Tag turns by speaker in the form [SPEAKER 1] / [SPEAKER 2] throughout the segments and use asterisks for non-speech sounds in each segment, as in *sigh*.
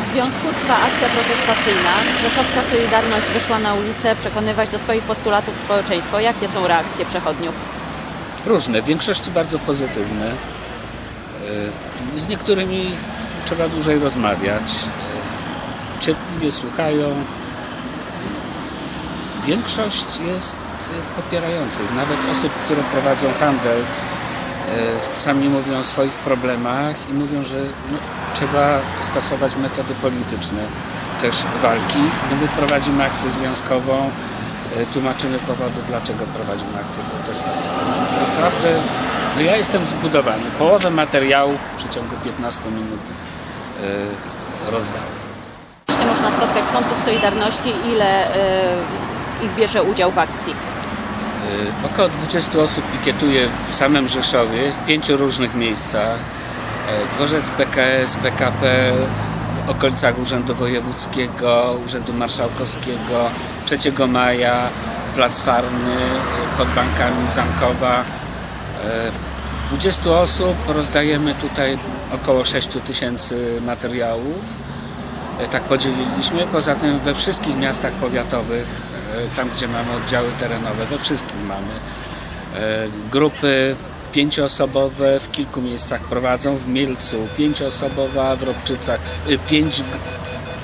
[SPEAKER 1] W związku trwa akcja protestacyjna. Rzeszowska Solidarność wyszła na ulicę przekonywać do swoich postulatów społeczeństwo. Jakie są reakcje przechodniów?
[SPEAKER 2] Różne, w większości bardzo pozytywne. E, Z niektórymi trzeba dłużej rozmawiać. E, Cierpliwie słuchają. Większość jest e, popierających, nawet osób, które prowadzą handel. e, Sami mówią o swoich problemach i mówią, że no, trzeba stosować metody polityczne też walki. No, My prowadzimy akcję związkową, e, tłumaczymy powody, dlaczego prowadzimy akcję protestacyjną. Naprawdę, no ja jestem zbudowany. Połowę materiałów w przeciągu 15 minut rozdałem.
[SPEAKER 1] Jeszcze można spotkać członków Solidarności. Ile y, ich bierze udział w akcji?
[SPEAKER 2] Y, Około 20 osób pikietuje w samym Rzeszowie, w pięciu różnych miejscach. E, Dworzec PKS, PKP, w okolicach Urzędu Wojewódzkiego, Urzędu Marszałkowskiego, 3 Maja, Plac Farmy, y, pod bankami Zamkowa. E, 20 osób rozdajemy tutaj około 6 tysięcy materiałów. Tak podzieliliśmy. Poza tym we wszystkich miastach powiatowych, tam gdzie mamy oddziały terenowe, we wszystkich mamy e, grupy pięcioosobowe, w kilku miejscach prowadzą, w Mielcu pięcioosobowa, w Robczycach y, pięć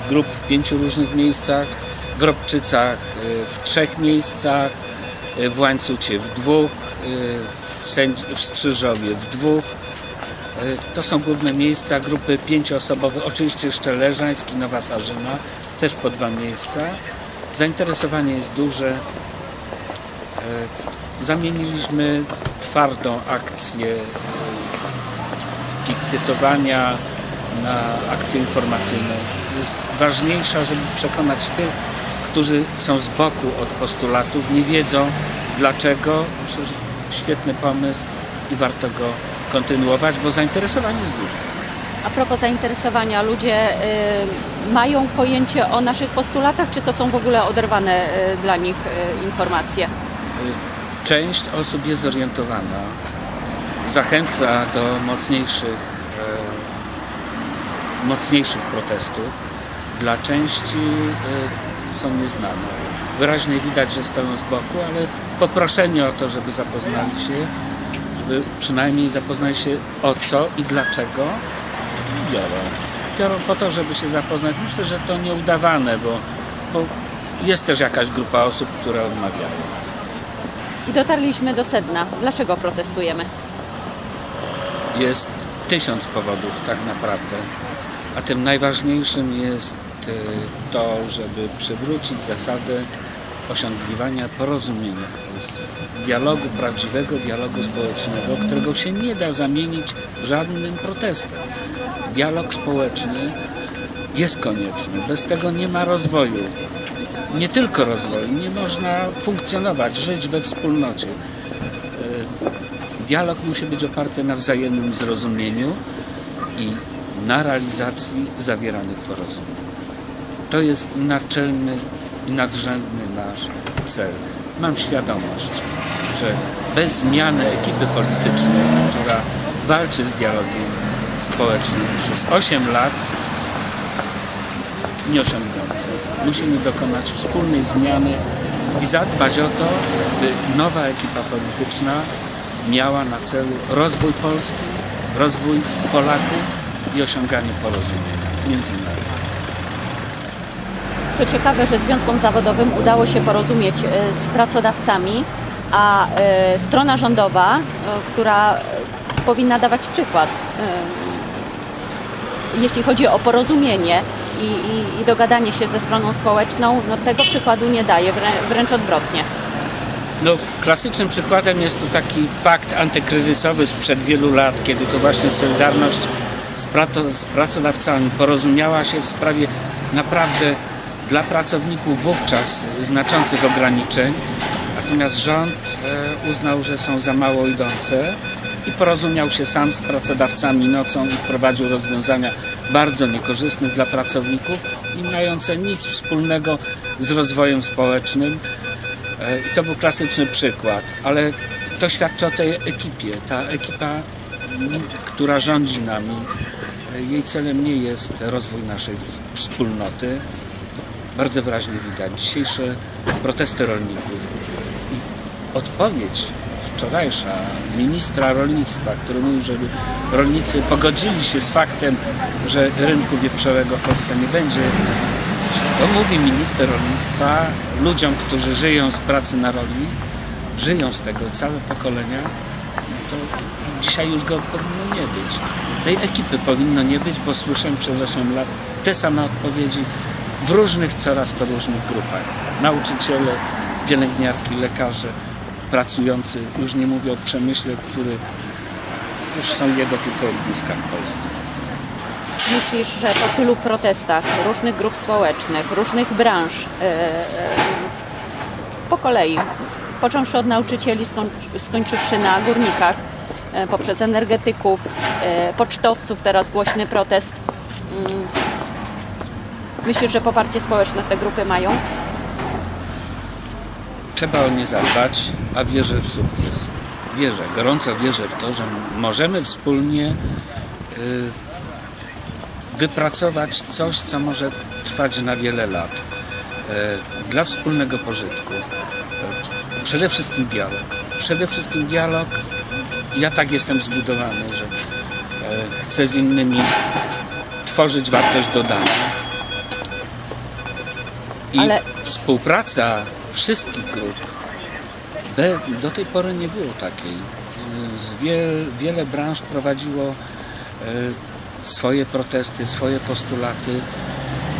[SPEAKER 2] grup w pięciu różnych miejscach, w Robczycach y, w trzech miejscach, y, w Łańcucie w dwóch, w, Strzyżowie w dwóch, E, To są główne miejsca, grupy pięcioosobowe, oczywiście jeszcze Leżańsk i Nowa Sarzyna, też po dwa miejsca. Zainteresowanie jest duże. E, Zamieniliśmy twardą akcję e, pikietowania na akcję informacyjną. Jest ważniejsza, żeby przekonać tych, którzy są z boku od postulatów, nie wiedzą dlaczego. Myślę, że świetny pomysł i warto go kontynuować, bo zainteresowanie jest duże.
[SPEAKER 1] A propos zainteresowania, ludzie y, mają pojęcie o naszych postulatach, czy to są w ogóle oderwane y, dla nich y, informacje?
[SPEAKER 2] Część osób jest zorientowana, zachęca do mocniejszych, mocniejszych protestów. Dla części są nieznane. Wyraźnie widać, że stoją z boku, ale poproszeni o to, żeby zapoznali się, żeby przynajmniej zapoznali się o co i dlaczego biorą. Biorą po to, żeby się zapoznać. Myślę, że to nieudawane, bo, bo jest też jakaś grupa osób, które odmawiają.
[SPEAKER 1] I dotarliśmy do sedna. Dlaczego protestujemy?
[SPEAKER 2] Jest tysiąc powodów tak naprawdę, a tym najważniejszym jest y, to, żeby przywrócić zasadę osiągania porozumienia w Polsce. Dialogu prawdziwego, dialogu społecznego, którego się nie da zamienić żadnym protestem. Dialog społeczny jest konieczny. Bez tego nie ma rozwoju. Nie tylko rozwoju, nie można funkcjonować, żyć we wspólnocie. Dialog musi być oparty na wzajemnym zrozumieniu i na realizacji zawieranych porozumień. To jest naczelny i nadrzędny nasz cel. Mam świadomość, że bez zmiany ekipy politycznej, która walczy z dialogiem społecznym przez 8 lat, nieosiągnięte. Musimy dokonać wspólnej zmiany i zadbać o to, by nowa ekipa polityczna miała na celu rozwój Polski, rozwój Polaków i osiąganie porozumienia międzynarodowego.
[SPEAKER 1] To ciekawe, że związkom zawodowym udało się porozumieć e, z pracodawcami, a e, strona rządowa, e, która powinna dawać przykład, jeśli chodzi o porozumienie i, i, i dogadanie się ze stroną społeczną, no tego przykładu nie daje, wrę- wręcz odwrotnie.
[SPEAKER 2] No, klasycznym przykładem jest tu taki pakt antykryzysowy sprzed wielu lat, kiedy to właśnie Solidarność z, prato, z pracodawcami porozumiała się w sprawie naprawdę dla pracowników wówczas znaczących ograniczeń, natomiast rząd e, uznał, że są za mało idące i porozumiał się sam z pracodawcami nocą i wprowadził rozwiązania bardzo niekorzystne dla pracowników i mające nic wspólnego z rozwojem społecznym E, I to był klasyczny przykład, ale to świadczy o tej ekipie. Ta ekipa, która rządzi nami, e, jej celem nie jest rozwój naszej wspólnoty. Bardzo wyraźnie widać dzisiejsze protesty rolników i odpowiedź wczorajsza ministra rolnictwa, który mówił, że rolnicy pogodzili się z faktem, że rynku wieprzowego w Polsce nie będzie. To mówi minister rolnictwa ludziom, którzy żyją z pracy na roli, żyją z tego całe pokolenia, to dzisiaj już go powinno nie być. Tej ekipy powinno nie być, bo słyszę przez 8 lat te same odpowiedzi w różnych, coraz to różnych grupach. Nauczyciele, pielęgniarki, lekarze, pracujący, już nie mówię o przemyśle, który już są jego tylko ogniska w Polsce.
[SPEAKER 1] Myślisz, że po tylu protestach różnych grup społecznych, różnych branż, e, e, po kolei, począwszy od nauczycieli, skończ- skończywszy na górnikach, e, poprzez energetyków, pocztowców, teraz głośny protest. Myślisz, że poparcie społeczne te grupy mają?
[SPEAKER 2] Trzeba o nie zadbać, a wierzę w sukces. Wierzę, gorąco wierzę w to, że możemy wspólnie y, wypracować coś, co może trwać na wiele lat y, dla wspólnego pożytku. Y, Przede wszystkim dialog. Przede wszystkim dialog. Ja tak jestem zbudowany, że chcę z innymi tworzyć wartość dodaną. I
[SPEAKER 1] Ale-
[SPEAKER 2] współpraca wszystkich grup do tej pory nie było takiej. Z wie, wiele branż prowadziło e, swoje protesty, swoje postulaty.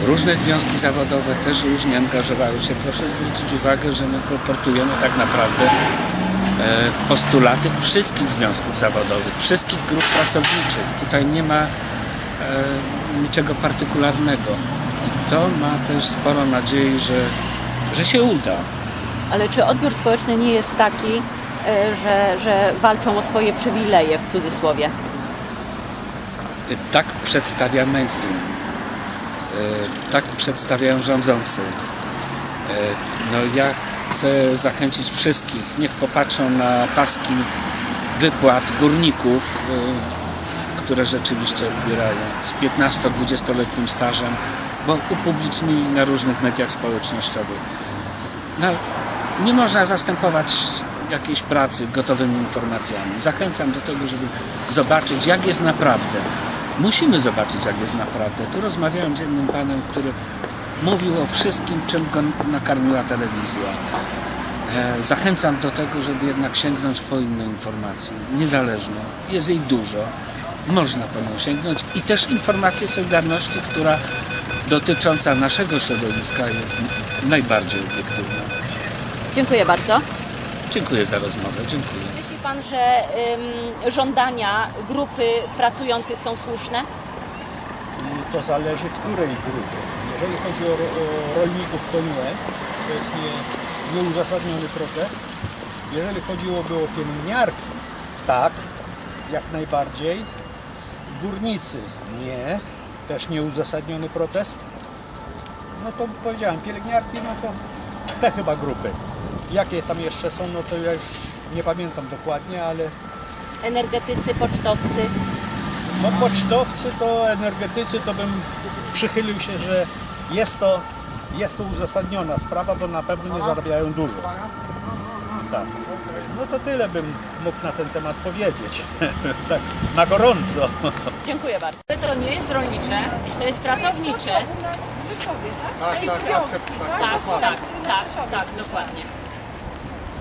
[SPEAKER 2] Różne związki zawodowe też różnie angażowały się. Proszę zwrócić uwagę, że my kolportujemy tak naprawdę e, postulaty wszystkich związków zawodowych, wszystkich grup pracowniczych. Tutaj nie ma e, niczego partykularnego. To ma też sporo nadziei, że, że się uda.
[SPEAKER 1] Ale czy odbiór społeczny nie jest taki, e, że, że walczą o swoje przywileje w cudzysłowie?
[SPEAKER 2] Tak przedstawia mainstream. E, Tak przedstawiają rządzący. E, No ja chcę zachęcić wszystkich, niech popatrzą na paski wypłat górników, które rzeczywiście odbierają z 15-20-letnim stażem, bo upublicznili na różnych mediach społecznościowych. No, nie można zastępować jakiejś pracy gotowymi informacjami. Zachęcam do tego, żeby zobaczyć, jak jest naprawdę. Musimy zobaczyć, jak jest naprawdę. Tu rozmawiałem z jednym panem, który mówił o wszystkim, czym go nakarmiła telewizja. E, Zachęcam do tego, żeby jednak sięgnąć po inne informacje, niezależną. Jest jej dużo, można po nią sięgnąć i też informacje Solidarności, która dotycząca naszego środowiska jest najbardziej obiektywna.
[SPEAKER 1] Dziękuję bardzo.
[SPEAKER 2] Dziękuję za rozmowę, dziękuję.
[SPEAKER 1] Myśli Pan, że ym, żądania grupy pracujących są słuszne?
[SPEAKER 3] To zależy której grupy. Jeżeli chodzi o, o rolników, to nie. To jest nie, nieuzasadniony protest. Jeżeli chodziłoby o pielęgniarki, tak, jak najbardziej. Górnicy, nie. Też nieuzasadniony protest. No to powiedziałem, pielęgniarki, no to te chyba grupy. Jakie tam jeszcze są, no to ja już nie pamiętam dokładnie, ale
[SPEAKER 1] Energetycy, pocztowcy.
[SPEAKER 3] No pocztowcy to energetycy to bym przychylił się, że jest to, jest to uzasadniona sprawa, bo na pewno nie zarabiają dużo. Tak. No to tyle bym mógł na ten temat powiedzieć. *laughs* tak, na gorąco.
[SPEAKER 1] Dziękuję bardzo. To nie jest rolnicze, to jest pracownicze.
[SPEAKER 4] Tak, tak, akcept, tak,
[SPEAKER 1] Tak,
[SPEAKER 4] dokładnie.
[SPEAKER 1] tak, tak, tak, dokładnie.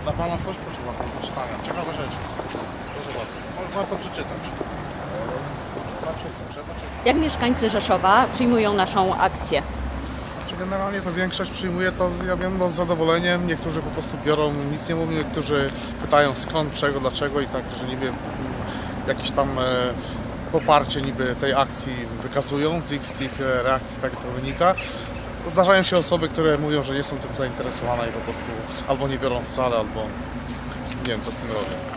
[SPEAKER 4] Dla Pana coś, proszę bardzo, do przeczytania. Ciekawa rzecz. Proszę bardzo. Warto przeczytać.
[SPEAKER 1] Jak mieszkańcy Rzeszowa przyjmują naszą akcję?
[SPEAKER 5] Generalnie to większość przyjmuje to, ja wiem, no, z zadowoleniem. Niektórzy po prostu biorą, nic nie mówią, niektórzy pytają skąd, czego, dlaczego i tak, że niby jakieś tam e, poparcie niby tej akcji wykazują, z ich, z ich e, reakcji tak to wynika. Zdarzają się osoby, które mówią, że nie są tym zainteresowane i po prostu albo nie biorą wcale, albo nie wiem co z tym robią.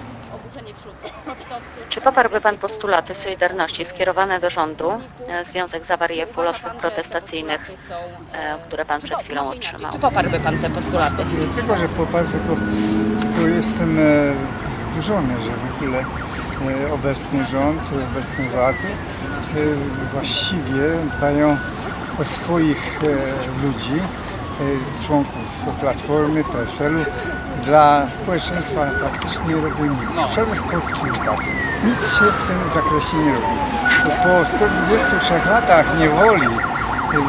[SPEAKER 6] Czy poparłby Pan postulaty Solidarności skierowane do rządu, e, Związek Zawariew Ulotków Protestacyjnych, e, które Pan przed chwilą otrzymał?
[SPEAKER 1] Czy poparłby Pan te postulaty?
[SPEAKER 7] Nie tylko, że poparł, tylko, tylko jestem e, wzburzony, że w ogóle obecny rząd, obecne władze właściwie dbają o swoich ludzi, członków Platformy, PSL-u. Dla społeczeństwa praktycznie nie robią nic. Przemysł polski upadł. Nic się w tym zakresie nie robi. Po 123 latach niewoli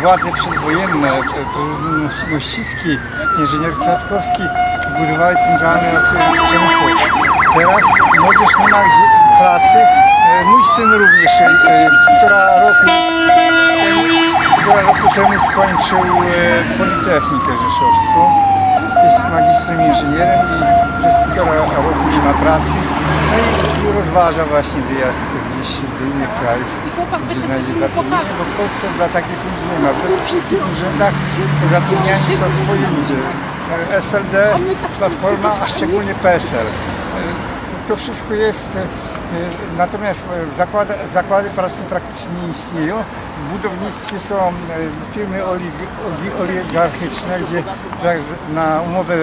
[SPEAKER 7] władze przedwojenne, prezydent Mościcki, inżynier Kwiatkowski zbudowali centralny rozwój przemysłowy. Teraz młodzież nie ma gdzie pracy. E, Mój syn również e, półtora roku, półtora roku temu skończył e, Politechnikę Rzeszowską. Jest magistrem inżynierem i przez półtora roku nie ma pracy. No i rozważa właśnie wyjazd gdzieś do innych krajów, gdzie znajdzie zatrudnienie, bo w Polsce dla takich ludzi nie ma. We wszystkich urzędach zatrudniani są swoi ludzie. E, SLD, Platforma, a szczególnie PSL. E, To, to wszystko jest, e, natomiast e, zakłady, zakłady pracy praktycznie nie istnieją. W budownictwie są e, firmy olig- oli- oligarchyczne, gdzie na umowę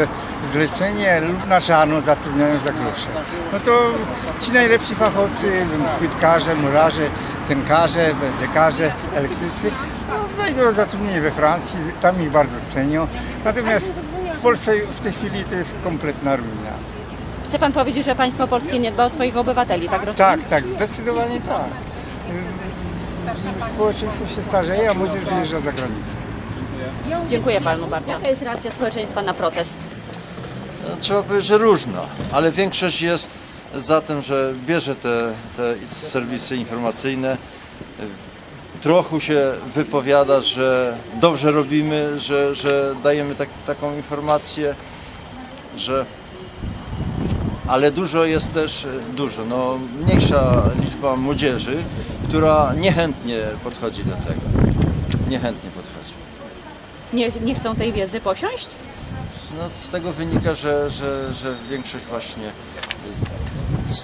[SPEAKER 7] zlecenie lub na czarno zatrudniają za grosze. No to ci najlepsi fachowcy, płytkarze, murarze, tynkarze, dekarze, elektrycy, no, znajdują zatrudnienie we Francji, tam ich bardzo cenią. Natomiast w Polsce w tej chwili to jest kompletna ruina.
[SPEAKER 1] Chce Pan powiedzieć, że państwo polskie nie dba o swoich obywateli, tak rozumiem?
[SPEAKER 7] Tak, tak, zdecydowanie tak. Społeczeństwo się starzeje, a młodzież wyjeżdża za granicę.
[SPEAKER 1] Dziękuję Panu bardzo. Jaka jest reakcja społeczeństwa na protest?
[SPEAKER 8] Trzeba powiedzieć, że różna, ale większość jest za tym, że bierze te, te serwisy informacyjne. Trochę się wypowiada, że dobrze robimy, że, że dajemy tak, taką informację, że. Ale dużo jest też, dużo, no mniejsza liczba młodzieży, która niechętnie podchodzi do tego. Niechętnie podchodzi.
[SPEAKER 1] Nie, nie chcą tej wiedzy posiąść?
[SPEAKER 8] No, z tego wynika, że, że, że większość właśnie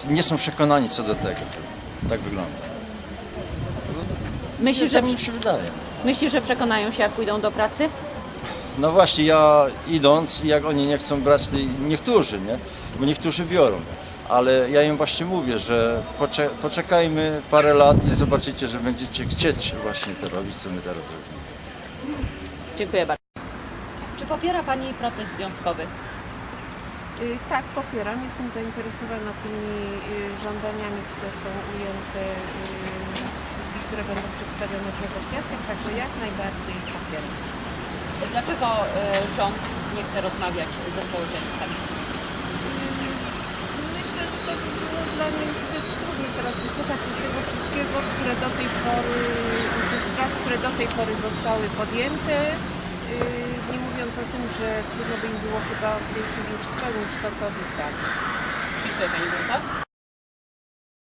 [SPEAKER 8] y, nie są przekonani co do tego. Tak wygląda.
[SPEAKER 1] Myśli, że,
[SPEAKER 8] Tak mi się wydaje.
[SPEAKER 1] myśli, że przekonają się, jak pójdą do pracy?
[SPEAKER 8] No właśnie, ja idąc, jak oni nie chcą brać, tej- niektórzy, nie? Bo niektórzy biorą. Ale ja im właśnie mówię, że pocze, poczekajmy parę lat i zobaczycie, że będziecie chcieć właśnie to robić, co my teraz robimy.
[SPEAKER 1] Dziękuję bardzo. Czy popiera Pani protest związkowy?
[SPEAKER 9] Y, Tak, popieram. Jestem zainteresowana tymi y, żądaniami, które są ujęte y, i które będą przedstawione w negocjacjach, także jak najbardziej popieram.
[SPEAKER 1] Dlaczego e, rząd nie chce rozmawiać ze społeczeństwem?
[SPEAKER 9] Myślę, że to by było dla nich zbyt trudne teraz wycofać się z tego wszystkiego, które do tej pory, tych spraw, które do tej pory zostały podjęte. y, Nie mówiąc o tym, że trudno by im było chyba w tej chwili już spełnić to, co obiecali.
[SPEAKER 1] Dziękuję Pani bardzo.